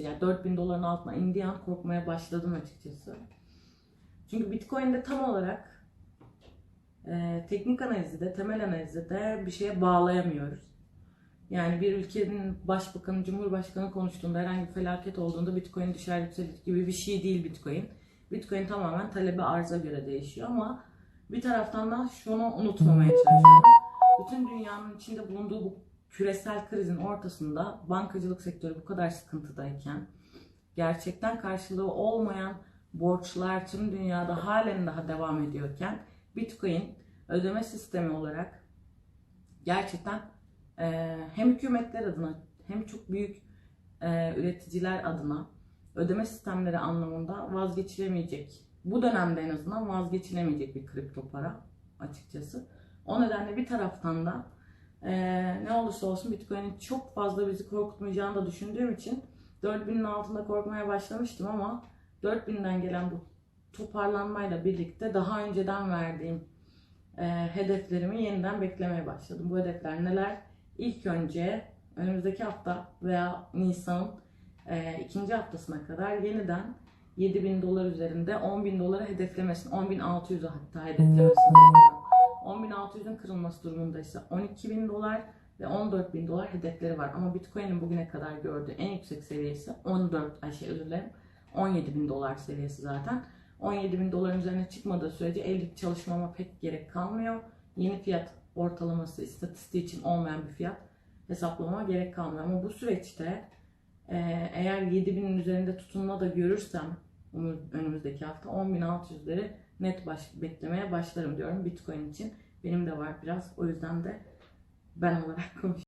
Yani 4000 doların altına indiği an korkmaya başladım açıkçası. Çünkü Bitcoin'de tam olarak e, teknik analizde, temel analizde bir şeye bağlayamıyoruz. Yani bir ülkenin başbakanı, cumhurbaşkanı konuştuğunda herhangi bir felaket olduğunda Bitcoin düşer yükselir gibi bir şey değil Bitcoin. Bitcoin tamamen talebe arza göre değişiyor ama bir taraftan da şunu unutmamaya çalışıyorum. Bütün dünyanın içinde bulunduğu bu küresel krizin ortasında bankacılık sektörü bu kadar sıkıntıdayken gerçekten karşılığı olmayan borçlar tüm dünyada halen daha devam ediyorken Bitcoin ödeme sistemi olarak gerçekten e, hem hükümetler adına hem çok büyük e, üreticiler adına ödeme sistemleri anlamında vazgeçilemeyecek. Bu dönemde en azından vazgeçilemeyecek bir kripto para açıkçası. O nedenle bir taraftan da e, ne olursa olsun Bitcoin'in çok fazla bizi korkutmayacağını da düşündüğüm için 4000'in altında korkmaya başlamıştım ama 4000'den gelen bu toparlanmayla birlikte daha önceden verdiğim e, hedeflerimi yeniden beklemeye başladım. Bu hedefler neler? İlk önce önümüzdeki hafta veya Nisan'ın e, ikinci haftasına kadar yeniden 7000 dolar üzerinde 10.000 dolara hedeflemesini, 10.600'e hatta hedeflemesini bekliyorum. 10.600'ün kırılması durumunda ise 12.000 dolar ve 14.000 dolar hedefleri var. Ama Bitcoin'in bugüne kadar gördüğü en yüksek seviyesi 14, ay şey özür dilerim, 17.000 dolar seviyesi zaten. 17.000 doların üzerine çıkmadığı sürece evlilik çalışmama pek gerek kalmıyor. Yeni fiyat ortalaması istatistiği için olmayan bir fiyat hesaplamama gerek kalmıyor. Ama bu süreçte eğer 7000'in üzerinde tutunma da görürsem önümüzdeki hafta 10.600'leri net baş, beklemeye başlarım diyorum Bitcoin için. Benim de var biraz. O yüzden de ben olarak konuşuyorum.